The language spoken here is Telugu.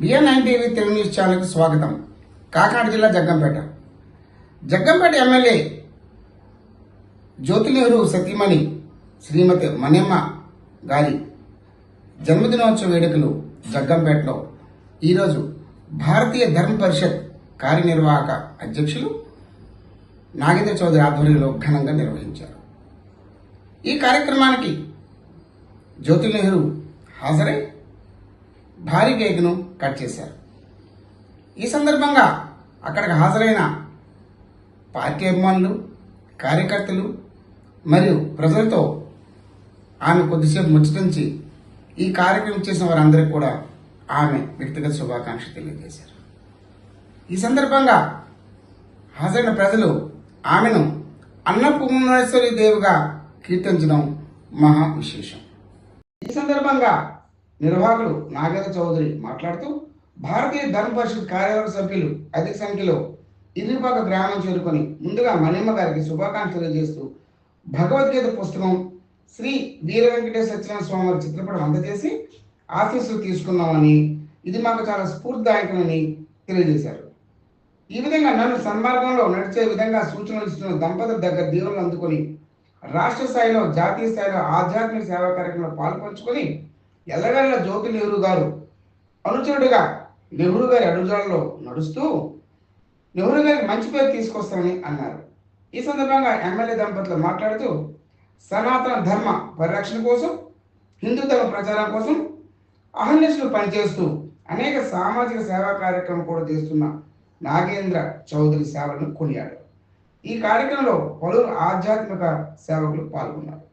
బిఎన్ నైన్ టీవీ న్యూస్ ఛానల్కి స్వాగతం. కాకినాడ జిల్లా జగ్గంపేట. జగ్గంపేట ఎమ్మెల్యే జ్యోతి నెహ్రూ సతీమణి శ్రీమతి మణిమ్మ గారి జన్మదినోత్సవ వేడుకలు జగ్గంపేటలో. ఈరోజు భారతీయ ధర్మ పరిషత్ కార్యనిర్వాహక అధ్యక్షులు నాగేంద్ర చౌదరి ఆధ్వర్యంలో ఘనంగా నిర్వహించారు. ఈ కార్యక్రమానికి జ్యోతి నెహ్రూ హాజరై భారీ కేకును కట్ చేశారు. ఈ సందర్భంగా అక్కడికి హాజరైన పార్టీ అభిమానులు కార్యకర్తలు మరియు ప్రజలతో ఆమె కొద్దిసేపు ముచ్చటించి ఈ కార్యక్రమం చేసిన వారందరికీ కూడా ఆమె వ్యక్తిగత శుభాకాంక్ష తెలియజేశారు. ఈ సందర్భంగా హాజరైన ప్రజలు ఆమెను అన్నపూర్ణేశ్వరి దేవిగా కీర్తించడం మహా విశేషం. ఈ సందర్భంగా నిర్వాహకులు నాగేంద్ర చౌదరి మాట్లాడుతూ భారతీయ ధర్మ పరిషత్ కార్యవర్గ సభ్యులు అధిక సంఖ్యలో ఇల్లిపాక గ్రామం చేరుకొని ముందుగా మణిమ్మ గారికి శుభాకాంక్షలు తెలియజేస్తూ భగవద్గీత పుస్తకం శ్రీ వీర వెంకటేశ్వర సత్యనారాయణ స్వామి వారి చిత్రపటం అందజేసి ఆశీస్సులు తీసుకున్నామని ఇది మాకు చాలా స్ఫూర్తిదాయకమని తెలియజేశారు. ఈ విధంగా నన్ను సన్మార్గంలో నడిచే విధంగా సూచనలు ఇస్తున్న దంపతుల దగ్గర దీవెనలు అందుకొని రాష్ట్ర స్థాయిలో జాతీయ స్థాయిలో ఆధ్యాత్మిక సేవా కార్యక్రమంలో పాల్పంచుకొని ఎల్లగల్ల జ్యోతి నెహ్రూ గారు అనుచరుడుగా నెహ్రూ గారి అడుగుజాడలో నడుస్తూ నెహ్రూ గారికి మంచి పేరు తీసుకొస్తామని అన్నారు. ఈ సందర్భంగా ఎమ్మెల్యే దంపతులు మాట్లాడుతూ సనాతన ధర్మ పరిరక్షణ కోసం హిందూ ధర్మ ప్రచారం కోసం అహర్నిశలు పనిచేస్తూ అనేక సామాజిక సేవా కార్యక్రమం కూడా చేస్తున్న నాగేంద్ర చౌదరి సేవలను కొనియాడు ఈ కార్యక్రమంలో పలువురు ఆధ్యాత్మిక సేవకులు పాల్గొన్నారు.